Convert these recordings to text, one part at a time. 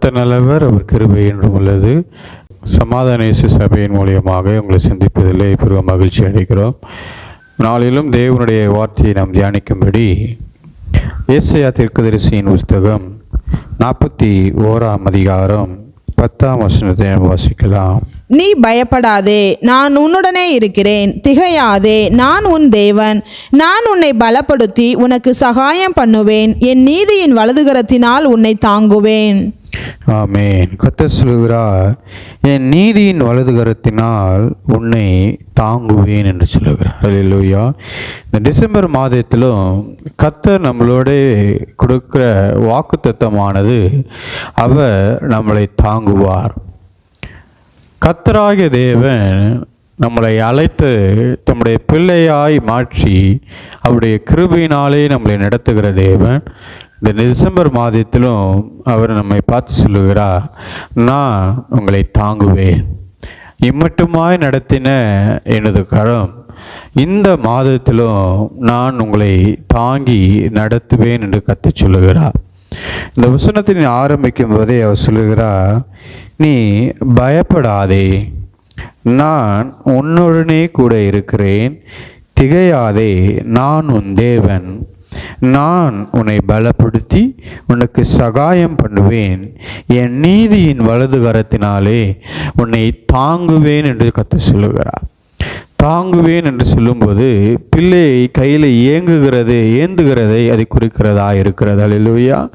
கத்த நல்லவர் அவர் கிருபை என்றும் உள்ளது. சமாதான இயேசு சபையின் மூலியமாக உங்களை சந்திப்பதிலே பெரும் மகிழ்ச்சி அடைகிறோம். நாளிலும் தேவனுடைய வார்த்தையை நாம் தியானிக்கும்படி ஏசையா திருக்குதரிசியின் புஸ்தகம் நாற்பத்தி ஓராம் அதிகாரம் பத்தாம் வசனத்தை வாசிக்கலாம். நீ பயப்படாதே நான் உன்னுடனே இருக்கிறேன். திகையாதே நான் உன் தேவன். நான் உன்னை பலப்படுத்தி உனக்கு சகாயம் பண்ணுவேன். என் நீதியின் வலதுகரத்தினால் உன்னை தாங்குவேன். ஆமேன். கத்த சொல்லுகிறார் என் நீதியின் வலதுகரத்தினால் உன்னை தாங்குவேன் என்று சொல்லுகிறார். அல்லேலூயா இந்த டிசம்பர் மாதத்திலும் கத்தர் நம்மளோட கொடுக்கிற வாக்குத்தத்தமானது அவர் நம்மளை தாங்குவார். கத்தராகிய தேவன் நம்மளை அழைத்து தம்முடைய பிள்ளையாய் மாற்றி அவருடைய கிருபையினாலே நம்மளை நடத்துகிற தேவன். இந்த டிசம்பர் மாதத்திலும் அவர் நம்மை பார்த்து சொல்லுகிறார் நான் உங்களை தாங்குவேன். இம்மட்டுமாய் நடத்தின எனது கரம் இந்த மாதத்திலும் நான் உங்களை தாங்கி நடத்துவேன் என்று கத்து சொல்லுகிறார். இந்த வசனத்தின் ஆரம்பிக்கும் போதே அவர் சொல்லுகிறார் நீ பயப்படாதே. நான் உன்னுடனே கூட இருக்கிறேன். திகையாதே. நான் உன் தேவன். நான் உன்னை பலப்படுத்தி உனக்கு சகாயம் பண்ணுவேன். என் நீதியின் வலது கரத்தினாலே உன்னை தாங்குவேன் என்று கற்று சொல்லுகிறார். தாங்குவேன் என்று சொல்லும்போது பிள்ளை கையில் ஏங்குகிறது ஏந்துகிறதை அது குறிக்கிறதா இருக்கிறது. அல்லையா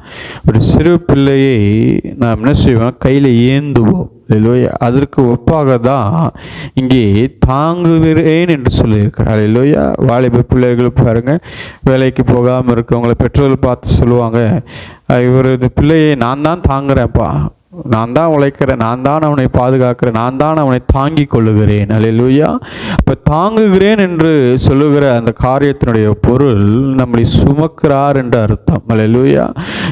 ஒரு சிறு பிள்ளையை நாம் என்ன செய்வோம்? கையில் ஏந்துவோம். அலையிலோயா அதற்கு ஒப்பாக தான் இங்கே தாங்குகிறேன் என்று சொல்லியிருக்கிறார். அலையிலோயா வாலிப பிள்ளைகள் பாருங்கள் வேலைக்கு போகாமல் இருக்கவங்களை பெற்றோர்கள் பார்த்து சொல்லுவாங்க. இவர் இந்த பிள்ளையை நான் தான் தாங்குறேன்ப்பா. நான் தான் உழைக்கிறேன். நான் தான் அவனை பாதுகாக்கிறேன். நான் தான் அவனை தாங்கி கொள்ளுகிறேன். அல்லேலூயா இப்போ தாங்குகிறேன் என்று சொல்லுகிற அந்த காரியத்தினுடைய பொருள் நம்மளை சுமக்கிறார் என்று அர்த்தம். அல்லேலூயா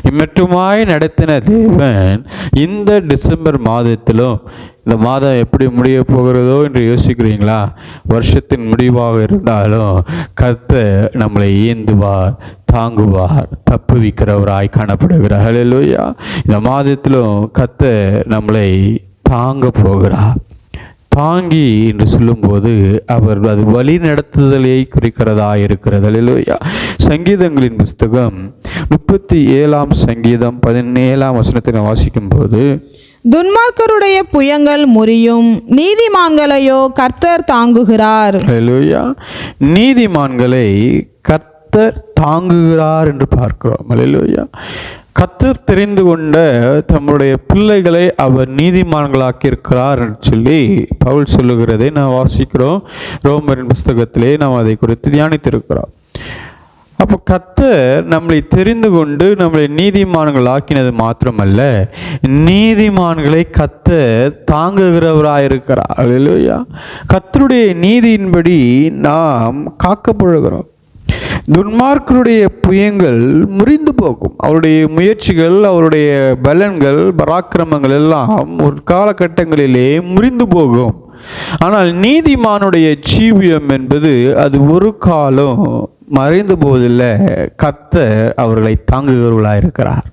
இம்மற்றுமாய் நடத்தின தேவன் இந்த டிசம்பர் மாதத்திலும் இந்த மாதம் எப்படி முடிய போகிறதோ என்று யோசிக்கிறீங்களா? வருஷத்தின் முடிவாக இருந்தாலும் கர்த்தர் நம்மளை ஏந்துவார் தாங்குவார் தப்புவிக்கிறவராய் காணப்படுகிறார். ஹalleluya இந்த மாதத்திலும் கத்த நம்மளை தாங்க போகிறார். தாங்கி என்று சொல்லும்போது அவர் அது வழி நடத்துதலை குறிக்கிறதா இருக்கிறது. அல்லேலூயா. சங்கீதங்களின் புஸ்தகம் முப்பத்தி ஏழாம் சங்கீதம் பதினேழாம் வசனத்தை நான் வாசிக்கும்போது துன்மார்க்கருடைய புயங்கள் முறியும் நீதிமான்களையோ கர்த்தர் தாங்குகிறார். நீதிமான்களை கர்த்தர் தாங்குகிறார் என்று பார்க்கிறோம். ஹalleluya கத்தர் தெரிந்து கொண்ட தம்முடைய பிள்ளைகளை அவர் நீதிமான்களாக்கியிருக்கிறார் சொல்லி பவுல் சொல்லுகிறதை நான் வாசிக்கிறோம். ரோமரின் புஸ்தகத்திலே நாம் அதை குறித்து தியானித்திருக்கிறோம். அப்போ கத்தர் நம்மளை தெரிந்து கொண்டு நம்மளை நீதிமான்கள் ஆக்கினது மாத்திரமல்ல நீதிமான்களை கர்த்தர் தாங்குகிறவராயிருக்கிறார். இல்லையா கத்தருடைய நீதியின்படி நாம் காக்கப்படுகிறோம். துன்மார்க்கருடைய புயங்கள் முறிந்து போகும். அவருடைய முயற்சிகள் அவருடைய பலன்கள் பராக்கிரமங்கள் எல்லாம் ஒரு காலகட்டங்களிலே முறிந்து போகும். ஆனால் நீதிமானுடைய ஜீவியம் என்பது அது ஒரு காலம் மறைந்து போவதில்லை. கத்தர் அவர்களை தாங்குகிறவர்களாக இருக்கிறார்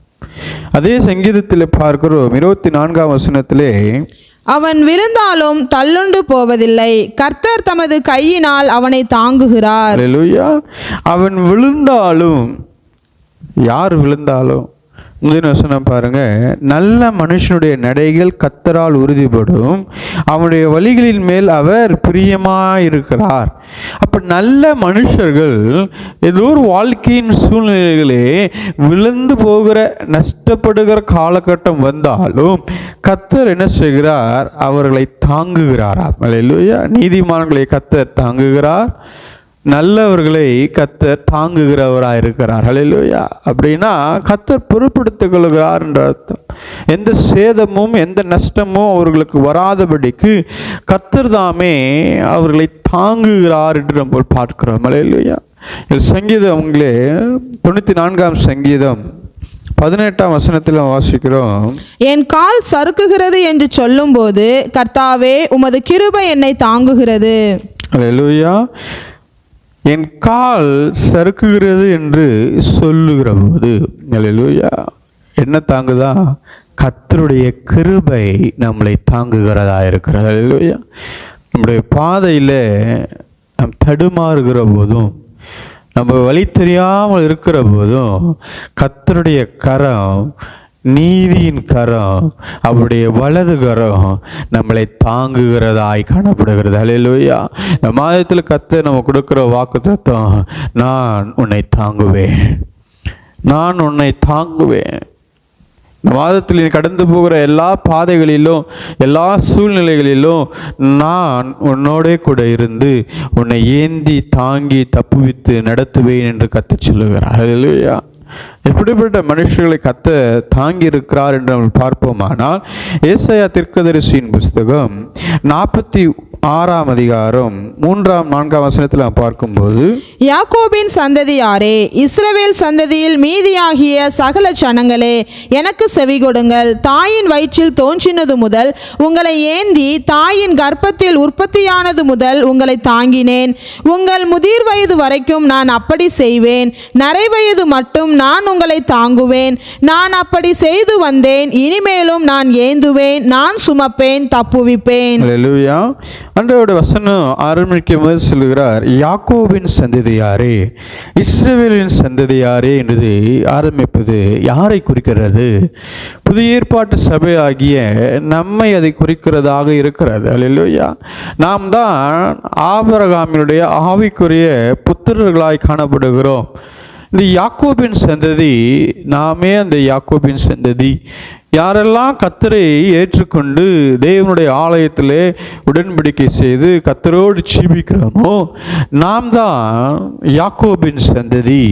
அதே சங்கீதத்தில் பார்க்கிறோம். இருபத்தி நான்காம் வசனத்திலே அவன் விழுந்தாலும் தள்ளுண்டு போவதில்லை. கர்த்தர் தமது கையினால் அவனை தாங்குகிறார். அவன் விழுந்தாலும் யார் விழுந்தாலும் முதல் வசனம் பாருங்கள் நல்ல மனுஷனுடைய நடைகள் கத்தரால் உறுதிப்படும். அவனுடைய வழிகளின் மேல் அவர் பிரியமாயிருக்கிறார். அப்போ நல்ல மனுஷர்கள் ஏதோ ஒரு வாழ்க்கையின் சூழ்நிலைகளே விழுந்து போகிற நஷ்டப்படுகிற காலகட்டம் வந்தாலும் கத்தர் என்ன செய்கிறார்? அவர்களை தாங்குகிறாராம் இல்லையா நீதிமான்களை கத்தர் தாங்குகிறார். நல்லவர்களை கத்தர் தாங்குகிறவராக இருக்கிறார் ஹalleluya. அப்படின்னா கத்தர் பொறுப்படுத்திக் கொள்கிறார் என்ற அர்த்தம். எந்த சேதமும் எந்த நஷ்டமும் அவர்களுக்கு வராதபடிக்கு கத்தர் தாமே அவர்களை தாங்குகிறார் என்று நம்ம பார்க்கிறோம். இது சங்கீதம் அவங்களே தொண்ணூற்றி நான்காம் சங்கீதம் பதினெட்டாம் வசனத்தில் வாசிக்கிறோம். என் கால் சறுக்குகிறது என்று சொல்லும்போது கர்த்தாவே உமது கிருபை என்னை தாங்குகிறது. அல்லேலூயா என் கால் சறுக்குகிறது என்று சொல்லுகிற போது அல்லேலூயா என்ன தாங்குதா? கத்தருடைய கிருபை நம்மளை தாங்குகிறதா இருக்கிறது நம்முடைய பாதையில் நம் தடுமாறுகிற போதும் நம்ம வழி தெரியாமல் இருக்கிற போதும் கத்தருடைய கரம் நீதியின் கரம் அவருடைய வலது கரம் நம்மளை தாங்குகிறதாய் காணப்படுகிறது. அலையிலோயா இந்த மாதத்தில் கத்த நம்ம கொடுக்குற வாக்கு நான் உன்னை தாங்குவேன். நான் உன்னை தாங்குவேன். இந்த மாதத்தில் நீ கடந்து போகிற எல்லா பாதைகளிலும் எல்லா சூழ்நிலைகளிலும் நான் உன்னோடே கூட இருந்து உன்னை ஏந்தி தாங்கி தப்புவித்து நடத்துவேன் என்று கத்து சொல்லுகிறார். அல்லேலூயா எப்படிப்பட்ட மனுஷர்களை கத்த தாங்கி இருக்கிறார் என்று பார்ப்போமானால் ஏசையா திருக்கதரிசியின் புஸ்தகம் நாற்பத்தி ஆறாம் அதிகாரம் மூன்றாம் நான்காம் வசனத்தில் நாம் பார்க்கும்போது யாக்கோபின் சந்ததியாரே இஸ்ரவேல் சந்ததியில் மீதியாகிய சகல ஜனங்களே எனக்கு செவி கொடுங்கள். தாயின் வயிற்றில் தோன்றினது முதல் உங்களை ஏந்தி தாயின் கர்ப்பத்தில் உற்பத்தியானது முதல் உங்களை தாங்கினேன். உங்கள் முதிர் வயது வரைக்கும் நான் அப்படி செய்வேன். நரை வயது மட்டும் நான் உங்களை தாங்குவேன். நான் அப்படி செய்து வந்தேன். இனிமேலும் நான் ஏந்துவேன். நான் சுமப்பேன் தப்புவிப்பேன். அன்றையோட வசனம் ஆரம்பிக்கும் போது சொல்கிறார் யாக்கோவின் சந்ததியாரே இஸ்ரேவேலின் சந்ததியாரே என்று ஆரம்பிப்பது யாரை குறிக்கிறது? புதிய ஏற்பாட்டு சபை ஆகிய நம்மை அதை குறிக்கிறதாக இருக்கிறது. அல்லேலூயா. நாம் தான் ஆபரகாமினுடைய ஆவிக்குரிய புத்திரர்களாய் காணப்படுகிறோம். இந்த யாக்கோபின் சந்ததி நாமே அந்த யாக்கோபின் சந்ததி. யாரெல்லாம் கத்தரை ஏற்றுக்கொண்டு தேவனுடைய ஆலயத்திலே உடன்படிக்கை செய்து கத்தரோடு ஜீவிக்கிறோமோ நாம் தான் யாக்கோபின் சந்ததி.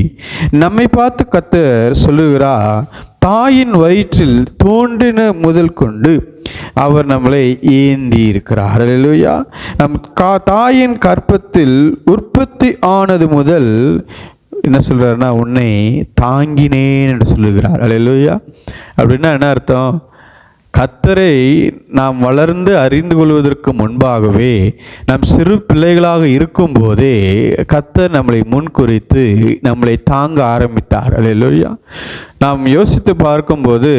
நம்மை பார்த்து கத்தர் சொல்லுகிறார் தாயின் வயிற்றில் தோன்றின முதல் கொண்டு அவர் நம்மளை ஏந்தி இருக்கிறார். அல்லேலூயா நம் கா தாயின் கற்பத்தில் உற்பத்தி ஆனது முதல் என்ன சொல்கிறாருன்னா உன்னை தாங்கினேன் என்று சொல்லுகிறார். அலையலூயா அப்படின்னா என்ன அர்த்தம்? கத்தரை நாம் வளர்ந்து அறிந்து கொள்வதற்கு முன்பாகவே நாம் சிறு பிள்ளைகளாக இருக்கும்போதே கத்தர் நம்மளை முன்குறித்து நம்மளை தாங்க ஆரம்பித்தார். அல்லேலூயா நாம் யோசித்து பார்க்கும்போது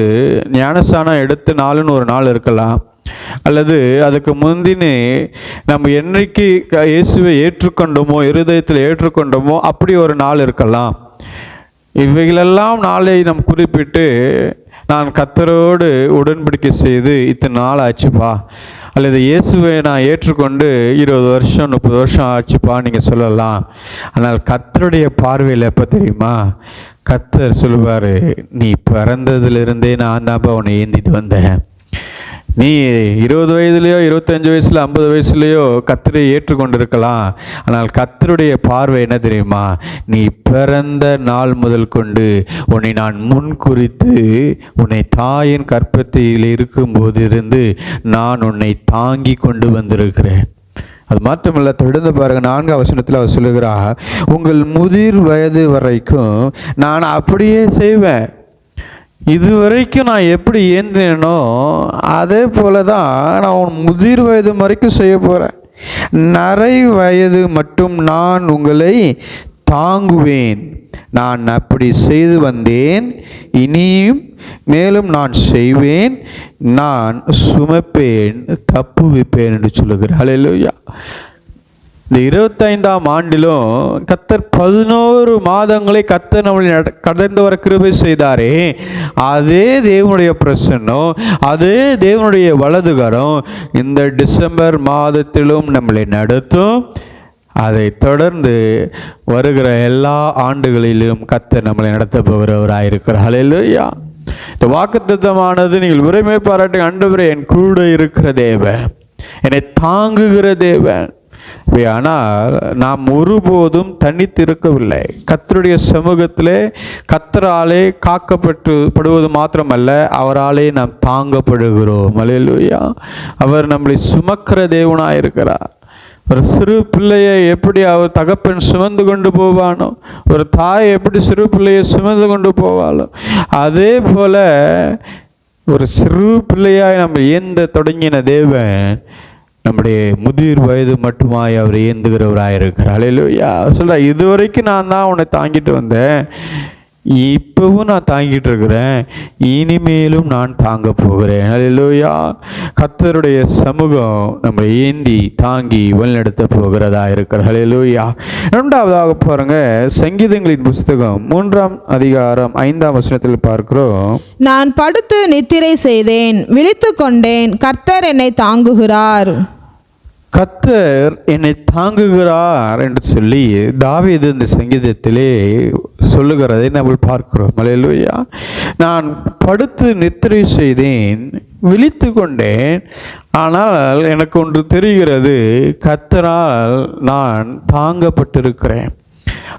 ஞானஸ்தானம் எடுத்து நாளுன்னு ஒரு நாள் இருக்கலாம். அல்லது அதுக்கு முந்தினே நம்ம என்னைக்கு க- இயேசுவை ஏற்றுக்கொண்டோமோ இருதயத்தில் ஏற்றுக்கொண்டோமோ அப்படி ஒரு நாள் இருக்கலாம். இவைகளெல்லாம் நாளை நம் குறிப்பிட்டு நான் கத்தரோடு உடன்படிக்கை செய்து இத்தனை நாள் ஆச்சுப்பா. அல்லது இயேசுவை நான் ஏற்றுக்கொண்டு இருபது வருஷம் முப்பது வருஷம் ஆச்சுப்பா நீங்கள் சொல்லலாம். ஆனால் கத்தருடைய பார்வையில் எப்போ தெரியுமா? கத்தர் சொல்லுவார் நீ பிறந்ததுலேருந்தே நான் தான்ப்பா உன்னை ஏந்திட்டு வந்தேன். நீ இருபது வயதுலையோ இருபத்தஞ்சு வயசுல ஐம்பது வயசுலையோ கத்தரை ஏற்றுக்கொண்டிருக்கலாம். ஆனால் கத்தருடைய பார்வை என்ன தெரியுமா? நீ பிறந்த நாள் முதல் கொண்டு உன்னை நான் முன் குறித்து உன்னை தாயின் கற்பத்தில் இருக்கும்போது இருந்து நான் உன்னை தாங்கி கொண்டு வந்திருக்கிறேன். அது மாத்திரமல்ல தொடர்ந்து பாருங்க நான்கு அவசரத்தில் அவர் சொல்லுகிறா உங்கள் முதிர் வயது வரைக்கும் நான் அப்படியே செய்வேன். இது வரைக்கும் நான் எப்படி ஏந்தினோ அதே போல தான் நான் உன் முதிர் வயது வரைக்கும் செய்ய போகிறேன் நரை வயது மட்டும் நான் உங்களை தாங்குவேன். நான் அப்படி செய்து வந்தேன். இனியும் மேலும் நான் செய்வேன். நான் சுமப்பேன் தப்புவிப்பேன் என்று சொல்லுகிறேன் ஹalleluya இந்த இருபத்தைந்தாம் ஆண்டிலும் கத்தர் பதினோரு மாதங்களை கத்தர் நம்மளை நட- கடந்து வர கிருபை செய்தாரே. அதே தேவனுடைய பிரசன்னம் அதே தேவனுடைய வலதுகரம் இந்த டிசம்பர் மாதத்திலும் நம்மளை நடத்தும். அதை தொடர்ந்து வருகிற எல்லா ஆண்டுகளிலும் கத்தர் நம்மளை நடத்த போகிறவராயிருக்கிறார் ஹalleluya. இந்த வாக்குத்தத்தமானது நீங்கள் உரிமை பாராட்டு ஆண்டவரே என் கூட இருக்கிற தேவன். என்னை தாங்குகிற தேவன். ஆனால் நாம் ஒருபோதும் தனித்திருக்கவில்லை. கத்தருடைய சமூகத்திலே கத்தராலே காக்கப்பட்டு படுவது மாத்திரமல்ல அவராலே நாம் தாங்கப்படுகிறோம். அலையலுயா அவர் நம்மளை சுமக்கிற தேவனாக இருக்கிறார் ஒரு சிறு பிள்ளையை எப்படி அவர் தகப்பன் சுமந்து கொண்டு போவானோ ஒரு தாய் எப்படி சிறு பிள்ளையை சுமந்து கொண்டு போவாளோ அதே போல ஒரு சிறு பிள்ளையாய் நம்ம ஏந்த தொடங்கின தேவன் நம்முடைய முதிர் வயது மட்டுமாய் அவர் ஏந்துகிறவராக இருக்கிறார். அல்லேலூயா இது இதுவரைக்கும் நான் தான் உன்னை தாங்கிட்டு வந்தேன். இப்பவும் நான் தாங்கிட்டு இருக்கிறேன். இனிமேலும் நான் தாங்க போகிறேன். அல்லேலூயா கத்தருடைய சமூகம் நம்ம ஏந்தி தாங்கி வழிநடத்த போகிறதா இருக்கிறது அல்லேலூயா ரெண்டாவதாக பாருங்க சங்கீதங்களின் புஸ்தகம் மூன்றாம் அதிகாரம் ஐந்தாம் வசனத்தில் பார்க்கிறோம். நான் படுத்து நித்திரை செய்தேன் விழித்து கொண்டேன் கர்த்தர் என்னை தாங்குகிறார். கத்தர் என்னை தாங்குகிறார் என்று சொல்லி தாவீது இந்த சங்கீதத்திலே சொல்லுகிறதை நம்ம பார்க்கிறோம். அல்லேலூயா நான் படுத்து நித்திரை செய்தேன் விழித்து கொண்டேன் ஆனால் எனக்கு ஒன்று தெரிகிறது கத்தரால் நான் தாங்கப்பட்டிருக்கிறேன்.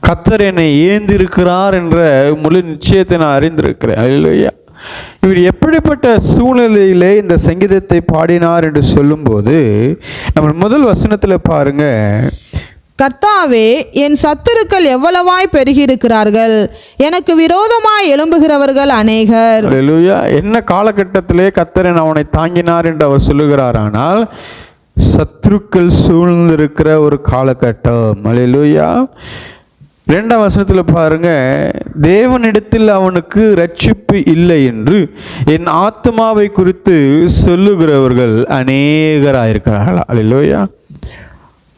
கத்தர் என்னை ஏந்திருக்கிறார் என்ற முழு நிச்சயத்தை நான் அறிந்திருக்கிறேன். அல்லேலூயா இவர் எப்படிப்பட்ட சூழ்நிலையிலே இந்த சங்கீதத்தை பாடினார் என்று சொல்லும்போது நம்ம முதல் வசனத்தில் பாருங்க. கர்த்தாவே என் சத்துருக்கள் எவ்வளவாய் பெருகியிருக்கிறார்கள்? எனக்கு விரோதமாய் எழும்புகிறவர்கள் அநேகர். என்ன காலகட்டத்திலே கத்தரன் அவனை தாங்கினார் என்று அவர் சொல்லுகிறார் ஆனால் சத்துருக்கள் சூழ்ந்திருக்கிற ஒரு காலகட்டம். அல்லேலூயா ரெண்டாம் வசனத்தில் பாருங்க தேவனிடத்தில் அவனுக்கு ரட்சிப்பு இல்லை என்று என் ஆத்மாவை குறித்து சொல்லுகிறவர்கள் அநேகராயிருக்கிறார்களா. அல்லையா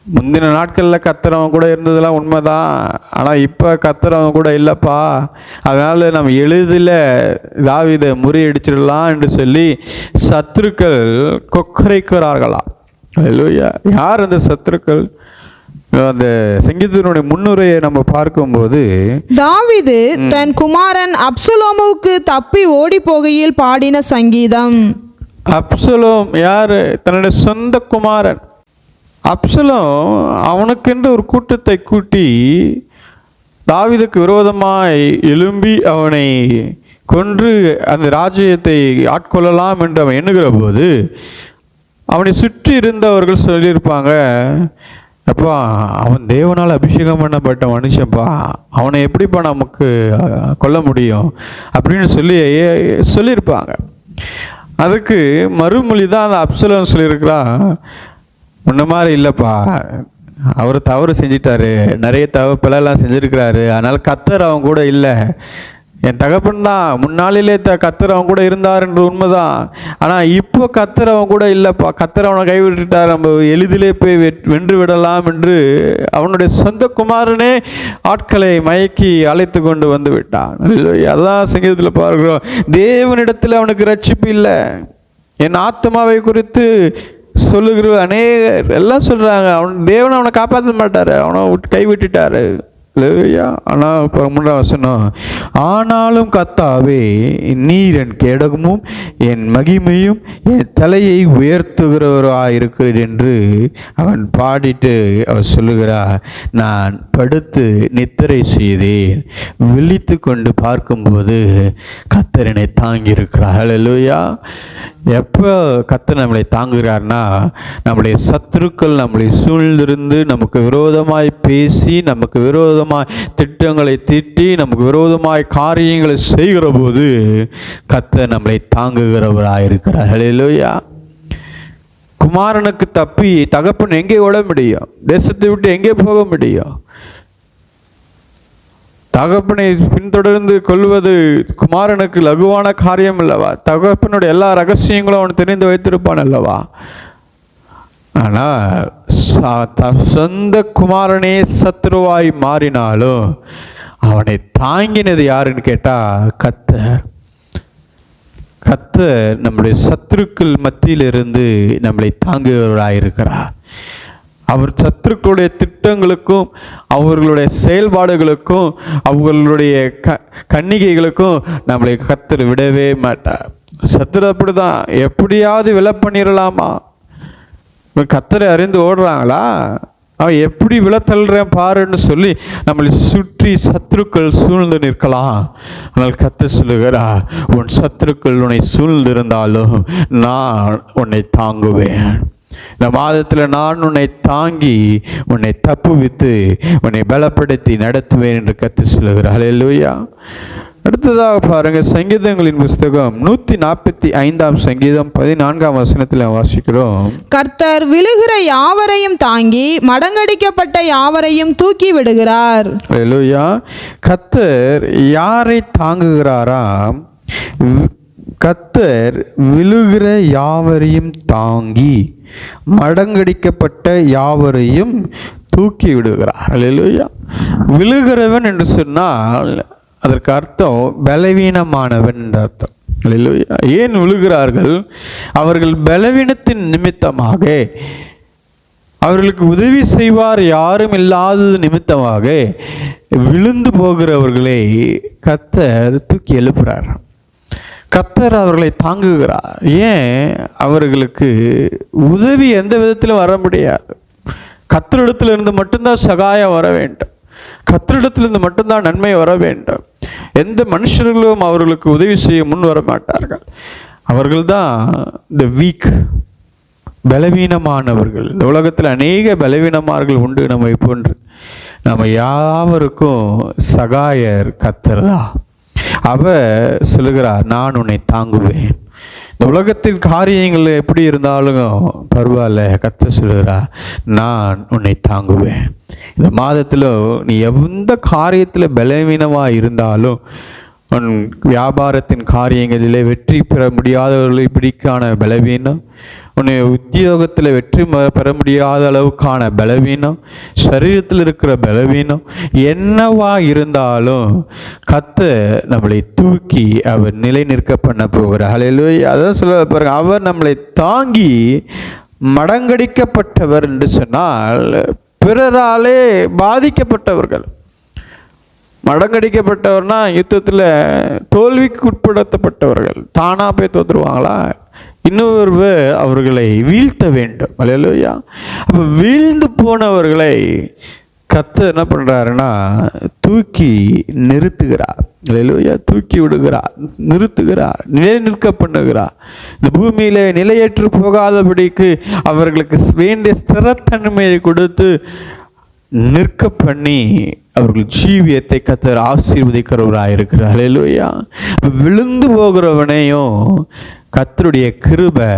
முந்தின நாட்களில் கத்துறவன் கூட இருந்ததெல்லாம் உண்மைதான். ஆனால் இப்போ கத்துறவன் கூட இல்லைப்பா. அதனால் நம்ம எளிதில் தாவிதை முறியடிச்சிடலாம் என்று சொல்லி சத்துருக்கள் கொக்கரைக்கிறார்களா. அல்லேலூயா யார் அந்த சத்துருக்கள்? அந்த சங்கீதத்தினுடைய முன்னுரையை நம்ம பார்க்கும்போது தாவீது தன் குமாரன் அப்சுலோமுவுக்கு தப்பி ஓடி போகையில் பாடின சங்கீதம். அப்சலோம் யார்? தன்னுடைய சொந்த குமாரன். அப்சலோம் அவனுக்கென்று ஒரு கூட்டத்தை கூட்டி தாவீதுக்கு விரோதமாய் எழும்பி அவனை கொன்று அந்த ராஜ்யத்தை ஆட்கொள்ளலாம் என்று அவன் எண்ணுகிற போது அவனை சுற்றி இருந்தவர்கள் சொல்லியிருப்பாங்க அப்பா அவன் தேவனால் அபிஷேகம் பண்ணப்பட்ட மனுஷன்ப்பா. அவனை எப்படிப்பா நமக்கு கொல்ல முடியும்? அப்படின்னு சொல்லி சொல்லியிருப்பாங்க. அதுக்கு மறுமொழி தான் அந்த அப்சலோன் சொல்லியிருக்கிறான் முன்ன மாதிரி இல்லைப்பா. அவர் தவறு செஞ்சிட்டாரு. நிறைய தவறு பிழைலாம் செஞ்சுருக்கிறாரு. அதனால் கத்தர் அவன் கூட இல்லை. என் தகப்பன் தான். முன்னாளிலே த கத்தர் அவன் கூட இருந்தாருன்ற உண்மைதான். ஆனால் இப்போ கத்தர் அவன் கூட இல்லைப்பா. கத்தர் அவனை கைவிட்டுட்டார். நம்ம எளிதிலே போய் வென்று விடலாம் என்று அவனுடைய சொந்த குமாரனே ஆட்களை மயக்கி அழைத்து கொண்டு வந்து விட்டான். அதான் சங்கீதத்தில் பார்க்கிறோம். தேவனிடத்தில் அவனுக்கு ரட்சிப்பு இல்லை. என் ஆத்மாவை குறித்து சொல்லுகிற அநேகர் எல்லாம் சொல்கிறாங்க அவன் தேவனை அவனை காப்பாற்ற மாட்டார். அவனை விட்டு கைவிட்டுட்டாரு. இல்லையா ஆனால் இப்போ மூன்றாம் வசனம் ஆனாலும் கத்தாவே நீர் என் கேடகமும் என் மகிமையும் என் தலையை உயர்த்துகிறவராக இருக்கிறேன் என்று அவன் பாடிட்டு அவர் சொல்லுகிறார் நான் படுத்து நித்திரை செய்தேன். விழித்து கொண்டு பார்க்கும்போது கத்தரனை தாங்கியிருக்கிறார். இருக்கிறார் எப்போ கத்தர் நம்மளை தாங்குகிறார்னா நம்முடைய சத்துருக்கள் நம்மளை சூழ்ந்திருந்து நமக்கு விரோதமாய் பேசி நமக்கு விரோதமாய் திட்டங்களை தீட்டி நமக்கு விரோதமாய் காரியங்களை செய்கிற போது கத்த நம்மளை தாங்குகிறவராக இருக்கிறார் குமாரனுக்கு தப்பி தகப்பன் எங்கே ஓட முடியும்? தேசத்தை விட்டு எங்கே போக முடியும்? தகப்பனை பின்தொடர்ந்து கொள்வது குமாரனுக்கு லகுவான காரியம் அல்லவா? தகப்பனுடைய எல்லா ரகசியங்களும் அவன் தெரிந்து வைத்திருப்பான் அல்லவா? ஆனால் சொந்த குமாரனே சத்ருவாய் மாறினாலும் அவனை தாங்கினது யாருன்னு கேட்டால் கத்தர் கத்த நம்முடைய சத்துருக்கள் மத்தியிலிருந்து நம்மளை தாங்குகிறவராயிருக்கிறார். அவர் சத்துருக்களுடைய திட்டங்களுக்கும் அவர்களுடைய செயல்பாடுகளுக்கும் அவர்களுடைய க கன்னிகைகளுக்கும் நம்மளை கத்தர் விடவே மாட்டார். சத்துரு அப்படிதான். எப்படியாவது விலை பண்ணிடலாமா இவன் கத்தரை அறிந்து ஓடுறாங்களா? அவன் எப்படி விழத்தள்ளுறேன் பாருன்னு சொல்லி நம்மளை சுற்றி சத்துருக்கள் சூழ்ந்து நிற்கலாம். ஆனால் கத்து சொல்லுகிறா உன் சத்துருக்கள் உன்னை சூழ்ந்திருந்தாலும் நான் உன்னை தாங்குவேன். இந்த மாதத்தில் நான் உன்னை தாங்கி உன்னை தப்புவித்து உன்னை பலப்படுத்தி நடத்துவேன் என்று கத்து சொல்லுகிறாள் இல்லையா அடுத்ததாக பாருங்க சங்கீதங்களின் புஸ்தகம் நூற்றி நாற்பத்தி ஐந்தாம் சங்கீதம் பதினான்காம் வசனத்தில் வாசிக்கிறோம். கர்த்தர் விழுகிற யாவரையும் தாங்கி மடங்கடிக்கப்பட்ட யாவரையும் தூக்கி விடுகிறார். கத்தர் யாரை தாங்குகிறாராம் வி- கத்தர் விழுகிற யாவரையும் தாங்கி மடங்கடிக்கப்பட்ட யாவரையும் தூக்கி விடுகிறார். விழுகிறவன் என்று சொன்னால் அதற்கு அர்த்தம் பலவீனமானவன் அர்த்தம். ஏன் விழுகிறார்கள்? அவர்கள் பலவீனத்தின் நிமித்தமாக அவர்களுக்கு உதவி செய்வார் யாரும் இல்லாதது நிமித்தமாக விழுந்து போகிறவர்களை கத்தர் தூக்கி எழுப்புறார். கத்தர் அவர்களை தாங்குகிறார். ஏன்? அவர்களுக்கு உதவி எந்த விதத்திலும் வர முடியாது. கத்தரிடத்திலிருந்து மட்டும்தான் சகாயம் வர வேண்டும். கத்தரிடத்திலிருந்து மட்டும்தான் நன்மை வர வேண்டும். எந்த மனுஷர்களும் அவர்களுக்கு உதவி செய்ய முன் வர மாட்டார்கள் அவர்கள்தான் இந்த வீக் பலவீனமானவர்கள். இந்த உலகத்தில் அநேக பலவீனமார்கள் உண்டு நம்மை போன்று. நம்ம யாவருக்கும் சகாயர் கத்தர்தா அவ சொல்லுகிறார் நான் உன்னை தாங்குவேன். இந்த உலகத்தின் காரியங்கள் எப்படி இருந்தாலும் பரவாயில்ல கத்த சொல்லுகிறா நான் உன்னை தாங்குவேன். இந்த மாதத்தில் நீ எந்த காரியத்தில் பலவீனமாக இருந்தாலும் உன் வியாபாரத்தின் காரியங்களிலே வெற்றி பெற முடியாதவர்களை பிடிக்கான பலவீனம் உன்னை உத்தியோகத்தில் வெற்றி பெற முடியாத அளவுக்கான பலவீனம் சரீரத்தில் இருக்கிற பலவீனம் என்னவா இருந்தாலும் கத்த நம்மளை தூக்கி அவர் நிலை நிற்க பண்ண போகிறார். அலையிலோ அதான் சொல்ல பாருங்க அவர் நம்மளை தாங்கி மடங்கடிக்கப்பட்டவர் என்று சொன்னால் பிறராலே பாதிக்கப்பட்டவர்கள். மடங்கடிக்கப்பட்டவர்னா யுத்தத்தில் தோல்விக்கு உட்படுத்தப்பட்டவர்கள் தானாக போய் தோற்றுருவாங்களா இன்னொரு அவர்களை வீழ்த்த வேண்டும். அல்லையா அப்போ வீழ்ந்து போனவர்களை கத்து என்ன பண்ணுறாருன்னா தூக்கி நிறுத்துகிறார். இல்லையா தூக்கி விடுகிறார் நிறுத்துகிறார் நிலை நிற்க பண்ணுகிறார். இந்த பூமியில் நிலையற்று போகாதபடிக்கு அவர்களுக்கு வேண்டிய ஸ்திரத்தன்மையை கொடுத்து நிற்க பண்ணி அவர்கள் ஜீவியத்தை கத்தர் ஆசீர்வதிக்கிறவராக இருக்கிறார். இல்லையா விழுந்து போகிறவனையும் கத்தருடைய கிருபை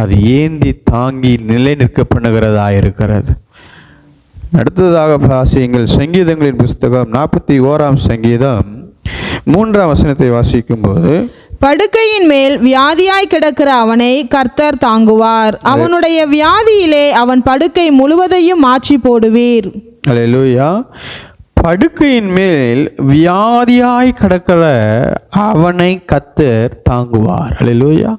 அது ஏந்தி தாங்கி நிலை நிற்க பண்ணுகிறதா இருக்கிறது. அடுத்ததாக வாசியுங்கள். சங்கீதங்களின் புஸ்தகம் நாற்பத்தி ஓராம் சங்கீதம் மூன்றாம் வசனத்தை வாசிக்கும்போது படுக்கையின் மேல் வியாதியாய் கிடக்கிற அவனை கர்த்தர் தாங்குவார். அவனுடைய வியாதியிலே அவன் படுக்கை முழுவதையும் மாற்றி போடுவீர். அல்லேலூயா. படுக்கையின் மேல் வியாதியாய் கிடக்கிற அவனை கத்தர் தாங்குவார். அல்லேலூயா.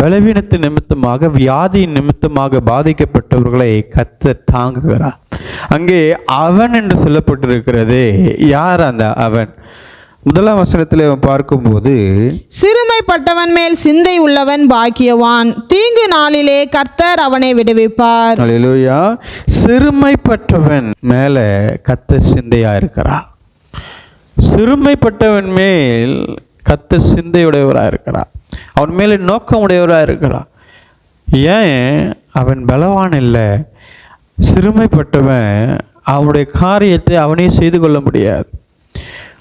பலவீனத்தின் நிமித்தமாக வியாதியின் நிமித்தமாக பாதிக்கப்பட்டவர்களை கத்தர் தாங்குகிறார். அங்கே அவன் என்று சொல்லப்பட்டிருக்கிறதே. யார் அந்த அவன்? முதலாம் வசனத்தில் பார்க்கும்போது சிறுமைப்பட்டவன் மேல் சிந்தை உள்ளவன் பாக்கியவான். தீங்கு நாளிலே கர்த்தர் அவனை விடுவிப்பார். அல்லேலூயா சிறுமைப்பட்டவன் மேல கத்த சிந்தையா இருக்கிறா. சிறுமைப்பட்டவன் மேல் கத்த சிந்தையுடையவராக இருக்கிறார் அவன் மேலே நோக்கம் உடையவராக இருக்கிறார் ஏன்? அவன் பலவான் இல்லை. சிறுமைப்பட்டவன் அவனுடைய காரியத்தை அவனே செய்து கொள்ள முடியாது.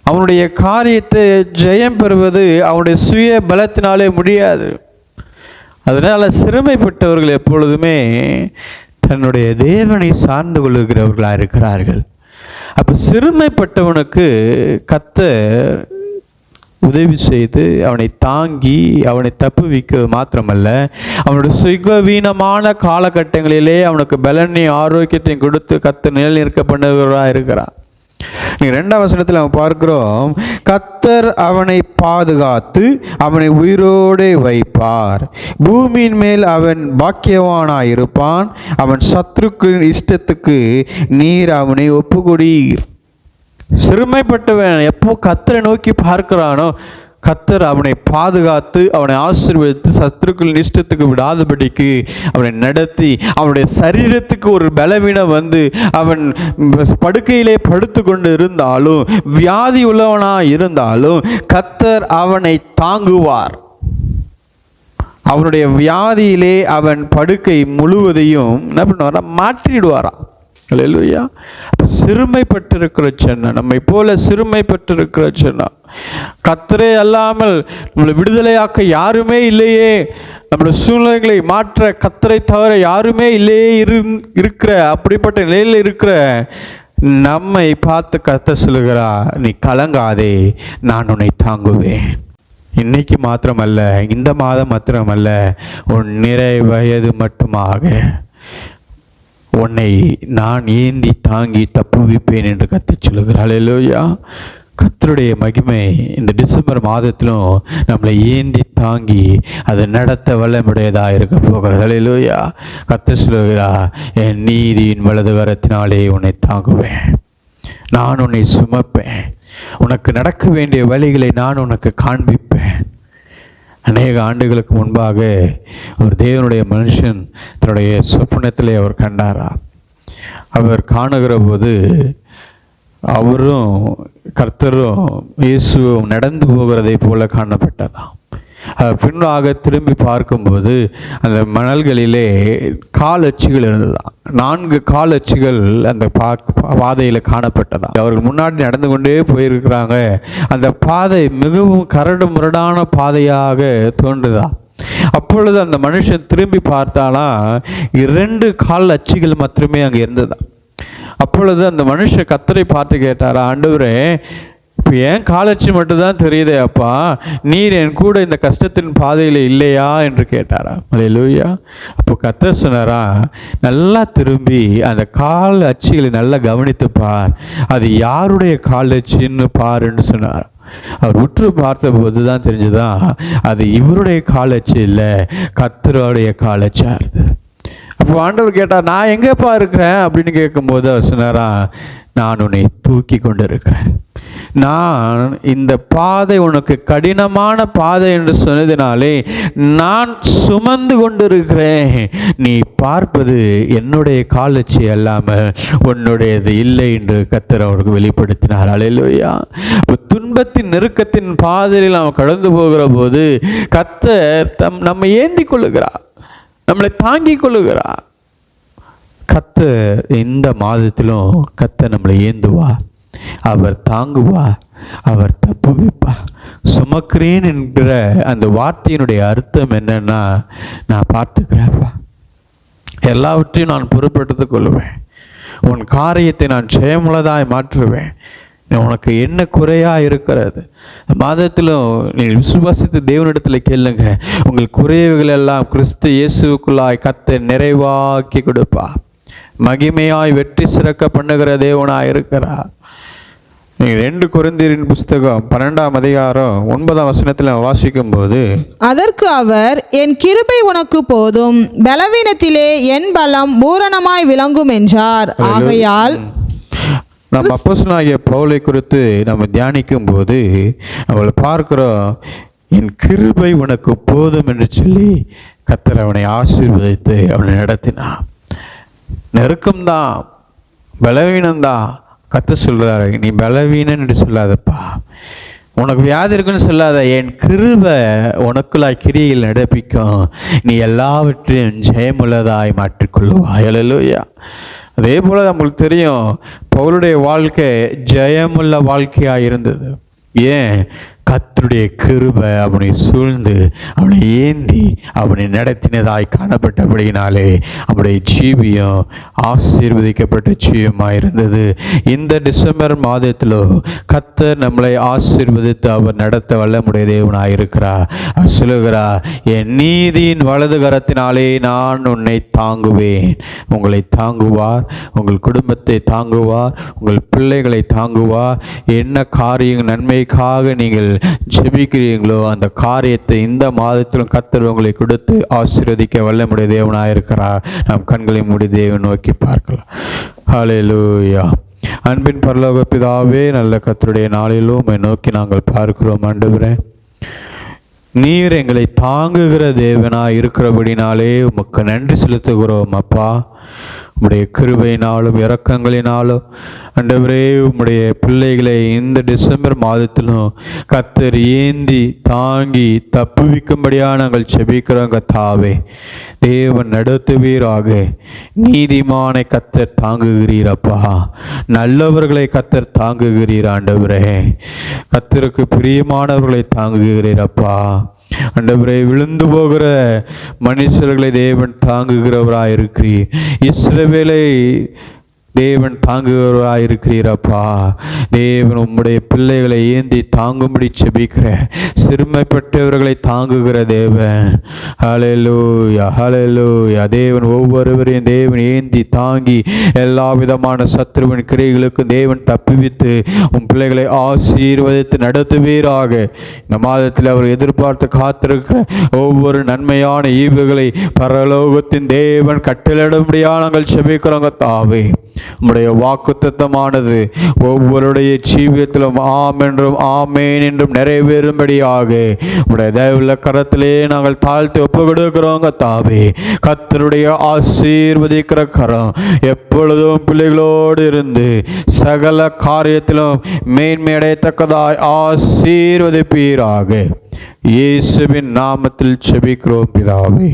அவனுடைய காரியத்தை ஜெயம் பெறுவது அவனுடைய சுய பலத்தினாலே முடியாது. அதனால் சிறுமைப்பட்டவர்கள் எப்பொழுதுமே தன்னுடைய தேவனை சார்ந்து கொள்ளுகிறவர்களாக இருக்கிறார்கள் அப்போ சிறுமைப்பட்டவனுக்கு கத்தர் உதவி செய்து அவனை தாங்கி அவனை தப்புவிக்கிறது மாத்திரமல்ல. அவனுடைய சுகவீனமான காலகட்டங்களிலே அவனுக்கு பலனையும் ஆரோக்கியத்தையும் கொடுத்து கத்து நிலை நிற்க பண்ணுகிறவராக இருக்கிறான் நீங்கள் ரெண்டாம் வசனத்தில் அவன் பார்க்கிறோம் கத்தர் அவனை பாதுகாத்து அவனை உயிரோடே வைப்பார். பூமியின் மேல் அவன் பாக்கியவானாயிருப்பான். அவன் சத்ருக்களின் இஷ்டத்துக்கு நீர் அவனை ஒப்புக்கொடீர். சிறுமைப்பட்டவன் எப்போ கத்தரை நோக்கி பார்க்கிறானோ கத்தர் அவனை பாதுகாத்து அவனை ஆசீர்வதித்து சத்துருக்கள் இஷ்டத்துக்கு விடாதபடிக்கு அவனை நடத்தி அவனுடைய சரீரத்துக்கு ஒரு பலவீனம் வந்து அவன் படுக்கையிலே படுத்து கொண்டு இருந்தாலும் வியாதி உள்ளவனாக இருந்தாலும் கத்தர் அவனை தாங்குவார். அவனுடைய வியாதியிலே அவன் படுக்கை முழுவதையும் என்ன பண்ணுவாரா? மாற்றிடுவாராம். அல்லேலூயா சிறுமைப்பட்டிருக்கிற சென்னா நம்மை போல சிறுமைப்பட்டிருக்கிற சென்னா கத்தரே அல்லாமல் நம்மளை விடுதலையாக்க யாருமே இல்லையே. நம்மளோட சூழ்நிலைகளை மாற்ற கத்தரை தவிர யாருமே இல்லையே இரு இருக்கிற அப்படிப்பட்ட நிலையில் இருக்கிற நம்மை பார்த்து கத்த சொல்லுகிறா நீ கலங்காதே நான் உன்னை தாங்குவேன். இன்னைக்கு மாத்திரமல்ல இந்த மாதம் மாத்திரமல்ல உன் நிறை வயது மட்டுமாக. உன்னை நான் ஏந்தி தாங்கி தப்புவிப்பேன் என்று கத்தச் சொல்லுகிறாள் இல்லையா கத்தருடைய மகிமை இந்த டிசம்பர் மாதத்திலும் நம்மளை ஏந்தி தாங்கி அதை நடத்த வல்லமுடையதாக இருக்க போகிறது. இல்லையா கத்த சொல்லுகிறா என் நீதியின் வலது வரத்தினாலே உன்னை தாங்குவேன். நான் உன்னை சுமப்பேன். உனக்கு நடக்க வேண்டிய வழிகளை நான் உனக்கு காண்பிப்பேன். அநேக ஆண்டுகளுக்கு முன்பாக ஒரு தேவனுடைய மனுஷன் தன்னுடைய சொப்பனத்திலே அவர் கண்டாரா? அவர் காணுகிற போது அவரும் கர்த்தரும் இயேசுவும் நடந்து போகிறதை போல காணப்பட்டதாம். பின்னாக திரும்பி பார்க்கும்போது அந்த மணல்களிலே கால் அச்சுகள் இருந்ததுதான் நான்கு கால் அச்சுகள் அந்த பா பாதையில் காணப்பட்டதா அவர்கள் முன்னாடி நடந்து கொண்டே போயிருக்கிறாங்க. அந்த பாதை மிகவும் கரடு முரடான பாதையாக தோன்றுதா அப்பொழுது அந்த மனுஷன் திரும்பி பார்த்தாலாம் இரண்டு கால் அச்சுகள் மாத்திரமே அங்கே இருந்ததா அப்பொழுது அந்த மனுஷன் கத்தரை பார்த்து கேட்டாரா ஆண்டவரே இப்போ ஏன் காலட்சி மட்டும்தான் தெரியுதே அப்பா. நீர் என் கூட இந்த கஷ்டத்தின் பாதையில் இல்லையா என்று கேட்டாரா லூயா அப்போ கத்த சொன்னாரா நல்லா திரும்பி அந்த கால் அச்சுகளை நல்லா கவனித்து பார். அது யாருடைய கால் அச்சுன்னு பாருன்னு சொன்னார் அவர் உற்று பார்த்தபோது தான் தெரிஞ்சுதான் அது இவருடைய காலச்சு இல்லை கத்தருடைய காலச்சா இருந்தது. அப்போ ஆண்டவர் கேட்டார் நான் எங்கேப்பா இருக்கிறேன்? அப்படின்னு கேட்கும்போது அவர் சொன்னாரா நான் உன்னை தூக்கி கொண்டு இருக்கிறேன் நான் இந்த பாதை உனக்கு கடினமான பாதை என்று சொன்னதினாலே நான் சுமந்து கொண்டிருக்கிறேன். நீ பார்ப்பது என்னுடைய காலச்சி அல்லாமல் உன்னுடையது இல்லை என்று கத்தர் அவருக்கு வெளிப்படுத்தினார். அலையிலோயா இப்போ துன்பத்தின் நெருக்கத்தின் பாதையில் நாம் கடந்து போகிற போது கத்தர் தம் நம்ம ஏந்தி கொள்ளுகிறார். நம்மளை தாங்கி கொள்ளுகிறார். கத்த இந்த மாதத்திலும் கத்த நம்மளை ஏந்துவார். அவர் தாங்குவார் அவர் தப்புவிப்பார் சுமக்கிறேன் என்கிற அந்த வார்த்தையினுடைய அர்த்தம் என்னன்னா நான் பார்த்துக்கிறேன்ப்பா எல்லாவற்றையும் நான் பொறுப்பெடுத்துக் கொள்வேன். உன் காரியத்தை நான் ஜெயமுள்ளதாய் மாற்றுவேன். உனக்கு என்ன குறையா இருக்கிறது? மாதத்திலும் நீங்கள் விசுவாசித்து தேவனிடத்தில் கேளுங்க. உங்கள் குறைவுகள் எல்லாம் கிறிஸ்து இயேசுக்குள்ளாய் கத்த நிறைவாக்கி கொடுப்பா. மகிமையாய் வெற்றி சிறக்க பண்ணுகிற தேவனாய் இருக்கிறார். நீங்கள் ரெண்டு குருந்தீரின் புஸ்தகம் பன்னெண்டாம் அதிகாரம் ஒன்பதாம் வசனத்தில் வாசிக்கும் போது அதற்கு அவர் என் கிருபை உனக்கு போதும் பலவீனத்திலே என் பலம் பூரணமாய் விளங்கும் என்றார். ஆகையால் நம்ம அப்போஸ்தலனாகிய பவுலை குறித்து நம்ம தியானிக்கும் போது அவளை பார்க்கிறோம் என் கிருபை உனக்கு போதும் என்று சொல்லி கத்தர் அவனை ஆசீர்வதித்து அவனை நடத்தினான். நெருக்கம்தான் பலவீனம்தான் கற்று சொல்றாரு நீ பலவீனன் என்று சொல்லாதப்பா. உனக்கு வியாதி இருக்குன்னு சொல்லாத. என் கிருபை உனக்குள்ளாய் கிரியில் நடப்பிக்கும். நீ எல்லாவற்றையும் ஜெயமுள்ளதாய் மாற்றிக்கொள்ளுவாய். அல்லேலூயா அதே போல் நம்மளுக்கு தெரியும் பவுளுடைய வாழ்க்கை ஜெயமுள்ள வாழ்க்கையாக இருந்தது. ஏன்? கத்தருடைய கிருபை அவனை சூழ்ந்து அவனை ஏந்தி அவனை நடத்தினதாய் காணப்பட்டபடியினாலே அவனுடைய ஜீவியம் ஆசீர்வதிக்கப்பட்ட ஜீவியமாக இருந்தது இந்த டிசம்பர் மாதத்தில் கத்தர் நம்மளை ஆசீர்வதித்து அவர் நடத்த வல்லமுடைய தேவனாக இருக்கிறார் சொல்லுகிறா என் நீதியின் வலது கரத்தினாலே நான் உன்னை தாங்குவேன். உங்களை தாங்குவார் உங்கள் குடும்பத்தை தாங்குவார் உங்கள் பிள்ளைகளை தாங்குவார். என்ன காரியம் நன்மைக்காக நீங்கள் ஜெபிக்கிறீங்களோ அந்த காரியத்தை இந்த மாதத்திலும் கத்தர் உங்களை கொடுத்து ஆசீர்வதிக்க வல்லமுடைய தேவனாக இருக்கிறார் நாம் கண்களை மூடி தேவன் நோக்கி பார்க்கலாம். ஹalleluya அன்பின் பரலோக பிதாவே நல்ல கத்தருடைய நாளிலும் உம்மை நோக்கி நாங்கள் பார்க்கிறோம் ஆண்டவரே. நீர் எங்களை தாங்குகிற தேவனாக இருக்கிறபடினாலே உமக்கு நன்றி செலுத்துகிறோம் அப்பா. உம்முடைய கிருபையினாலும் இரக்கங்களினாலும் அண்டவரே உம்முடைய பிள்ளைகளை இந்த டிசம்பர் மாதத்திலும் கத்தர் ஏந்தி தாங்கி தப்புவிக்கும்படியாக நாங்கள் செபிக்கிறோம் கத்தாவே. தேவன் நடத்துவீராக. நீதிமானை கத்தர் தாங்குகிறீரப்பா. நல்லவர்களை கத்தர் தாங்குகிறீர் ஆண்டவரே. கத்தருக்கு பிரியமானவர்களை தாங்குகிறீரப்பா. ஆண்டவரே விழுந்து போகிற மனுஷர்களை தேவன் தாங்குகிறவராய் இருக்கிறீர் இஸ்ரவேலை தேவன் தாங்குகிறவராயிருக்கிறீரப்பா. தேவன் உம்முடைய பிள்ளைகளை ஏந்தி தாங்கும்படி செபிக்கிற சிறுமைப்பட்டவர்களை தாங்குகிற தேவன். ஹalleluya ஹalleluya தேவன் ஒவ்வொருவரையும் தேவன் ஏந்தி தாங்கி எல்லா விதமான சத்ருவின் கிரைகளுக்கும் தேவன் தப்பிவித்து உன் பிள்ளைகளை ஆசீர்வதித்து நடத்துவீராக. இந்த மாதத்தில் அவர் எதிர்பார்த்து காத்திருக்கிற ஒவ்வொரு நன்மையான ஈவுகளை பரலோகத்தின் தேவன் கட்டளிடும்படியாக நாங்கள் செபிக்கிறோங்க தாவே. உம்முடைய வாக்குத்தத்தமானது ஒவ்வொருடைய ஜீவியத்திலும் ஆம் என்றும் ஆமேன் என்றும் நிறைவேறும்படியாக. உடைய தயவுள்ள கரத்திலே நாங்கள் தாழ்த்தி ஒப்பு கொடுக்கிறோங்க தாவே. கத்தருடைய ஆசீர்வதிக்கிற கரம் எப்பொழுதும் பிள்ளைகளோடு இருந்து சகல காரியத்திலும் மேன்மையடையத்தக்கதாய் ஆசீர்வதிப்பீராக. இயேசுவின் நாமத்தில் செபிக்கிறோம் பிதாவே.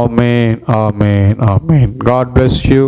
ஆமேன் ஆமேன் ஆமேன். God bless you